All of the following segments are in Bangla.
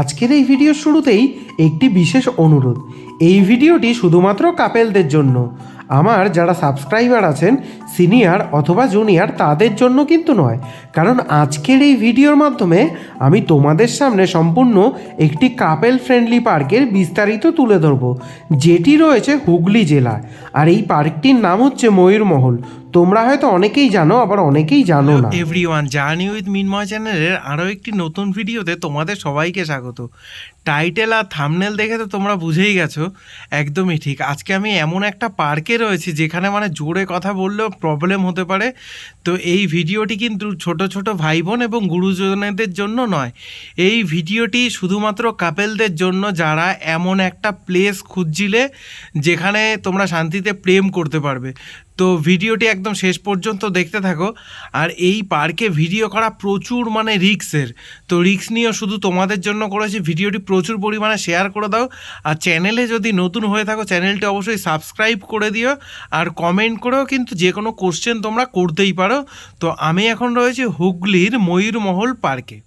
আজকের এই ভিডিওর শুরুতেই একটি বিশেষ অনুরোধ। এই ভিডিওটি শুধুমাত্র কাপেলদের জন্য। আমার যারা সাবস্ক্রাইবার আছেন সিনিয়র অথবা জুনিয়র তাদের জন্য কিন্তু নয়। কারণ আজকের এই ভিডিওর মাধ্যমে আমি তোমাদের সামনে সম্পূর্ণ একটি কাপেল ফ্রেন্ডলি পার্কের বিস্তারিত তুলে ধরবো, যেটি রয়েছে হুগলি জেলায়। আর এই পার্কটির নাম হচ্ছে ময়ূরমহল তোমরা হয়তো অনেকেই জানো, আবার অনেকেই জানো না। এভরিওয়ান জার্নি উইথ মিনময় চ্যানেলের আরও একটি নতুন ভিডিওতে তোমাদের সবাইকে স্বাগত। টাইটেল আর থামনেল দেখে তো তোমরা বুঝেই গেছো। একদমই ঠিক। আজকে আমি এমন একটা পার্কে রয়েছি, যেখানে মানে জোরে কথা বললেও প্রবলেম হতে পারে। তো এই ভিডিওটি কিন্তু ছোট ছোট ভাই বোন এবং গুরুজনেদের জন্য নয়। এই ভিডিওটি শুধুমাত্র কাপেলদের জন্য যারা এমন একটা প্লেস খুঁজছিলে যেখানে তোমরা শান্তিতে প্রেম করতে পারবে। তো ভিডিওটি একদম শেষ পর্যন্ত দেখতে থাকো। আর এই পার্কে ভিডিও করা প্রচুর মানে রিক্সের। তো রিক্স নিয়েও শুধু তোমাদের জন্য করেছি। ভিডিওটি প্রচুর পরিমাণে শেয়ার করে দাও। আর চ্যানেলে যদি নতুন হয়ে থাকো, চ্যানেলটি অবশ্যই সাবস্ক্রাইব করে দিও। আর কমেন্ট করেও কিন্তু যে কোনো কোশ্চেন তোমরা করতেই পারো। তো আমি এখন রয়েছি হুগলির ময়ূরমহল পার্কে।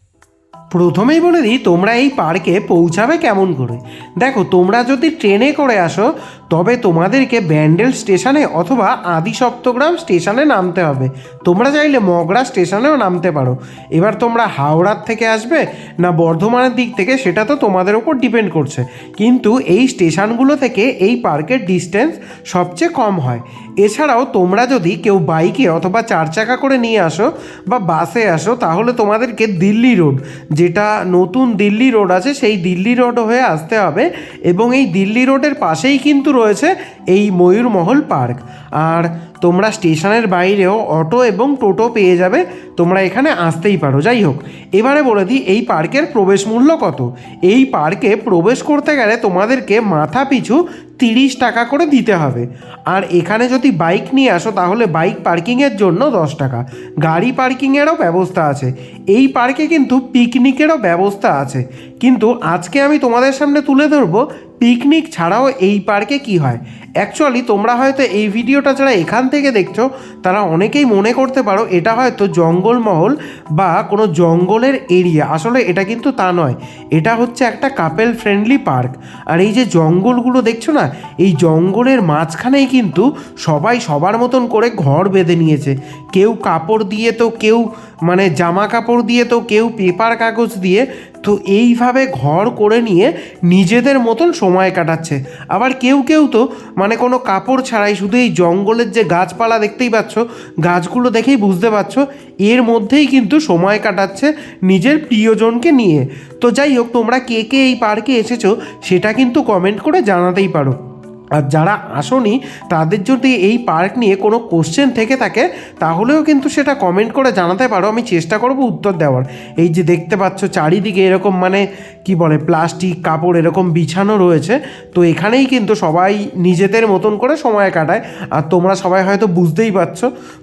প্রথমেই বলে দিই, তোমরা এই পার্কে পৌঁছাবে কেমন করে। দেখো, তোমরা যদি ট্রেনে করে আসো, তবে তোমাদেরকে ব্যান্ডেল স্টেশনে অথবা আদি সপ্তগ্রাম স্টেশনে নামতে হবে। তোমরা চাইলে মগরা স্টেশনেও নামতে পারো। এবার তোমরা হাওড়ার থেকে আসবে না বর্ধমানের দিক থেকে, সেটা তো তোমাদের ওপর ডিপেন্ড করছে। কিন্তু এই স্টেশনগুলো থেকে এই পার্কের ডিস্টেন্স সবচেয়ে কম হয়। এছাড়াও তোমরা যদি কেউ বাইকে অথবা চার চাকা করে নিয়ে আসো বা বাসে আসো, তাহলে তোমাদেরকে দিল্লি রোড, যেটা নতুন দিল্লি রোড আছে, সেই দিল্লি রোড হয়ে আসতে হবে এবং এই দিল্লি রোডের পাশেই কিন্তু রয়েছে এই ময়ূরমহল পার্ক। আর তোমরা স্টেশনের বাইরেও অটো এবং টোটো পেয়ে যাবে, তোমরা এখানে আসতেই পারো। যাই হোক, এবারে বলে দিই, এই পার্কের প্রবেশ মূল্য কত? এই পার্কে প্রবেশ করতে গেলে তোমাদেরকে মাথা পিছু তিরিশ টাকা করে দিতে হবে। আর এখানে যদি বাইক নিয়ে আসো, তাহলে বাইক পার্কিংয়ের জন্য দশ টাকা। গাড়ি পার্কিংয়েরও ব্যবস্থা আছে। এই পার্কে কিন্তু পিকনিকেরও ব্যবস্থা আছে। কিন্তু আজকে আমি তোমাদের সামনে তুলে ধরবো, পিকনিক ছাড়াও এই পার্কে কি হয়। অ্যাকচুয়ালি তোমরা হয়তো এই ভিডিওটা যারা এখান থেকে দেখছ, তারা অনেকেই মনে করতে পারো এটা হয়তো জঙ্গলমহল বা কোনো জঙ্গলের এরিয়া আসলে এটা কিন্তু তা নয়। এটা হচ্ছে একটা কাপেল ফ্রেন্ডলি পার্ক আর এই যে জঙ্গলগুলো দেখছ না, এই জঙ্গলের মাঝখানেই কিন্তু সবাই সবার মতন করে ঘর বেঁধে নিয়েছে। কেউ কাপড় দিয়ে তো কেউ মানে জামা কাপড় দিয়ে তো কেউ পেপার কাগজ দিয়ে তো এইভাবে ঘর করে নিয়ে নিজেদের মতন সময় কাটাচ্ছে। আবার কেউ কেউ তো মানে কোনো কাপড় ছাড়াই শুধু এই জঙ্গলের যে গাছপালা দেখতেই পাচ্ছ, গাছগুলো দেখেই বুঝতে পারছ এর মধ্যেই কিন্তু সময় কাটাচ্ছে নিজের প্রিয়জনকে নিয়ে। তো যাই হোক, তোমরা কে কে এই পার্কে এসেছ সেটা কিন্তু কমেন্ট করে জানাতেই পারো। আর যারা আসনি, তাদের যদি এই পার্ক নিয়ে কোনো কোশ্চেন থেকে থাকে, তাহলেও কিন্তু সেটা কমেন্ট করে জানাতে পারো। আমি চেষ্টা করব উত্তর দেওয়ার। এই যে দেখতে পাচ্ছ চারিদিকে এরকম মানে কি বলে প্লাস্টিক কাপড় এরকম বিছানো রয়েছে। তো এখানেই কিন্তু সবাই নিজেদের মতন করে সময় কাটায়। আর তোমরা সবাই হয়তো বুঝতেই পারছ।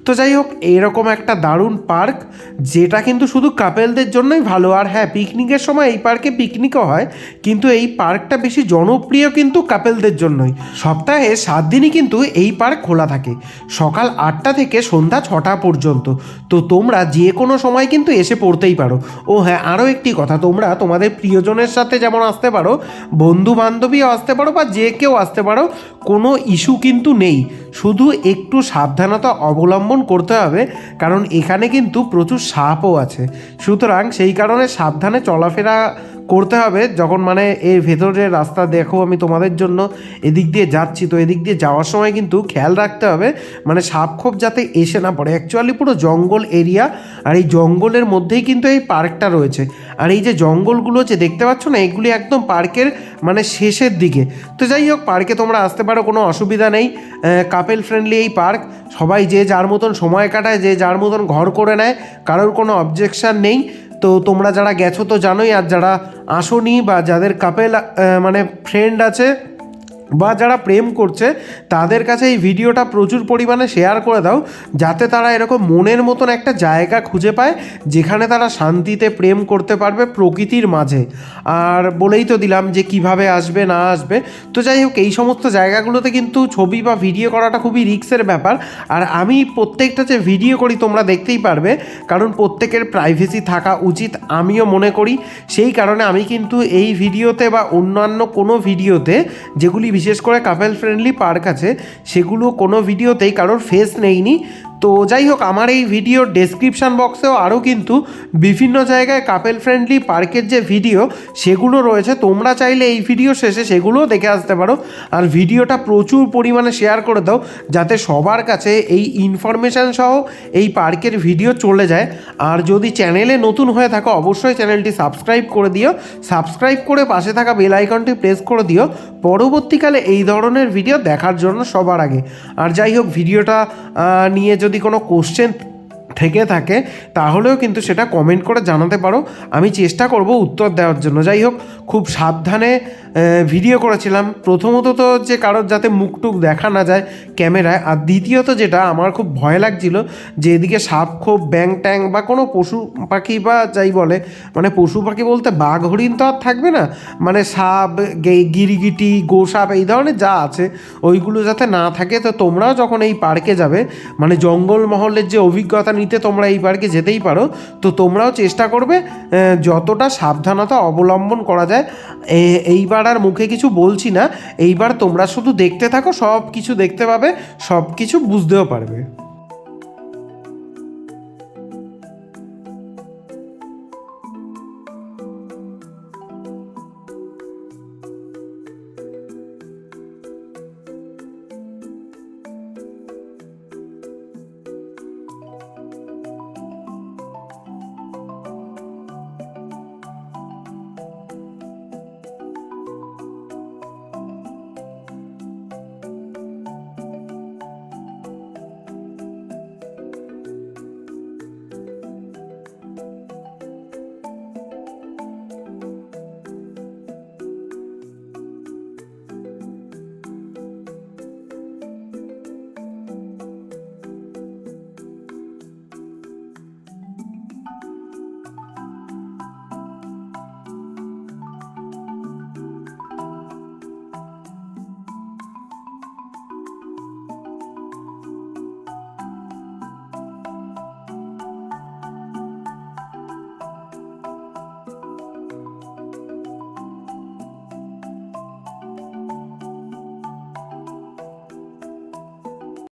তো যাই হোক, এরকম একটা দারুণ পার্ক, যেটা কিন্তু শুধু কাপেলদের জন্যই ভালো। আর হ্যাঁ পিকনিকের সময় এই পার্কে পিকনিকও হয়, কিন্তু এই পার্কটা বেশি জনপ্রিয় কিন্তু কাপেলদের জন্যই। সপ্তাহে সাত দিনই কিন্তু এই পার্ক খোলা থাকে। সকাল আটটা থেকে সন্ধ্যা ছটা পর্যন্ত। তো তোমরা যে কোনো সময় কিন্তু এসে পড়তেই পারো। ও হ্যাঁ আরও একটি কথা, তোমরা তোমাদের প্রিয়জনের সাথে যেমন আসতে পারো বন্ধু বান্ধবীও আসতে পারো বা যে কেউ আসতে পারো, কোনো ইস্যু কিন্তু নেই। শুধু একটু সাবধানতা অবলম্বন করতে হবে, কারণ এখানে কিন্তু প্রচুর সাপও আছে। সুতরাং সেই কারণে সাবধানে চলাফেরা করতে হবে, যখন মানে এর ভেতরের রাস্তা দেখো আমি তোমাদের জন্য, এদিক দিয়ে যাচ্ছি। তো এদিক দিয়ে যাওয়ার সময় কিন্তু খেয়াল রাখতে হবে মানে সাপ খোপ যাতে এসে না পড়ে। অ্যাকচুয়ালি পুরো জঙ্গল এরিয়া আর এই জঙ্গলের মধ্যেই কিন্তু এই পার্কটা রয়েছে। আর এই যে জঙ্গলগুলো যে দেখতে পাচ্ছ না, এগুলি একদম পার্কের মানে শেষের দিকে। তো যাই হোক, পার্কে তোমরা আসতে পারো, কোনো অসুবিধা নেই। কাপেল ফ্রেন্ডলি এই পার্ক, সবাই যে যার মতন সময় কাটায়, যে যার মতন ঘর করে নেয়, কারোর কোনো অবজেকশান নেই। তো তোমরা যারা গেছো তো জানোই, আর যারা আসনি বা যাদের কাপেল মানে ফ্রেন্ড আছে বা যারা প্রেম করছে, তাদের কাছে এই ভিডিওটা প্রচুর পরিমাণে শেয়ার করে দাও, যাতে তারা এরকম মনের মতন একটা জায়গা খুঁজে পায়, যেখানে তারা শান্তিতে প্রেম করতে পারবে প্রকৃতির মাঝে। আর বলেই তো দিলাম যে কীভাবে আসবে, না আসবে। তো যাই হোক, এই সমস্ত জায়গাগুলোতে কিন্তু ছবি বা ভিডিও করাটা খুবই রিক্সের ব্যাপার। আর আমি প্রত্যেকটা যে ভিডিও করি, তোমরা দেখতেই পারবে। কারণ প্রত্যেকের প্রাইভেসি থাকা উচিত, আমিও মনে করি। সেই কারণে আমি কিন্তু এই ভিডিওতে বা অন্যান্য কোনো ভিডিওতে যেগুলি বিশেষ করে কাপেল ফ্রেন্ডলি পার্ক আছে সেগুলো কোনো ভিডিওতেই কারোর ফেস নেইনি। তো যাই হোক, আমার এই ভিডিওর ডেসক্রিপশান বক্সেও আরও কিন্তু বিভিন্ন জায়গায় কাপেল ফ্রেন্ডলি পার্কের যে ভিডিও সেগুলো রয়েছে। তোমরা চাইলে এই ভিডিও শেষে সেগুলোও দেখে আসতে পারো। আর ভিডিওটা প্রচুর পরিমাণে শেয়ার করে দাও, যাতে সবার কাছে এই ইনফরমেশান সহ এই পার্কের ভিডিও চলে যায়। আর যদি চ্যানেলে নতুন হয়ে থাকো, অবশ্যই চ্যানেলটি সাবস্ক্রাইব করে দিও। সাবস্ক্রাইব করে পাশে থাকা বেল আইকনটি প্রেস করে দিও। পরবর্তীকালে এই ধরনের ভিডিও দেখার জন্য সবার আগে। আর যাই হোক ভিডিওটা নিয়ে যদি কোনো কোশ্চেন থেকে থাকে, তাহলেও কিন্তু সেটা কমেন্ট করে জানাতে পারো। আমি চেষ্টা করব উত্তর দেওয়ার জন্য। যাই হোক, খুব সাবধানে ভিডিও করেছিলাম। প্রথমত তো যে কারোর যাতে মুখটুক দেখা না যায় ক্যামেরায়, আর দ্বিতীয়ত যেটা আমার খুব ভয় লাগছিল, যে এদিকে সাপ খোপ, ব্যাং ট্যাং বা কোনো পশু পাখি বা যাই বলে মানে পশু পাখি বলতে বাঘ হরিণ তো আর থাকবে না। মানে সাপ গিরিগিটি, গোসাপ, এই ধরনের যা আছে, ওইগুলো যাতে না থাকে। তো তোমরাও যখন এই পার্কে যাবে মানে জঙ্গল মহলের যে অভিজ্ঞতা নিতে তোমরা এই পার্কে যেতেই পারো। তো তোমরাও চেষ্টা করবে যতটা সাবধানতা অবলম্বন করা যায়। এইবার আর মুখে কিছু বলছি না। এইবার তোমরা শুধু দেখতে থাকো সব কিছু দেখতে পাবে সব কিছু বুঝতেও পারবে।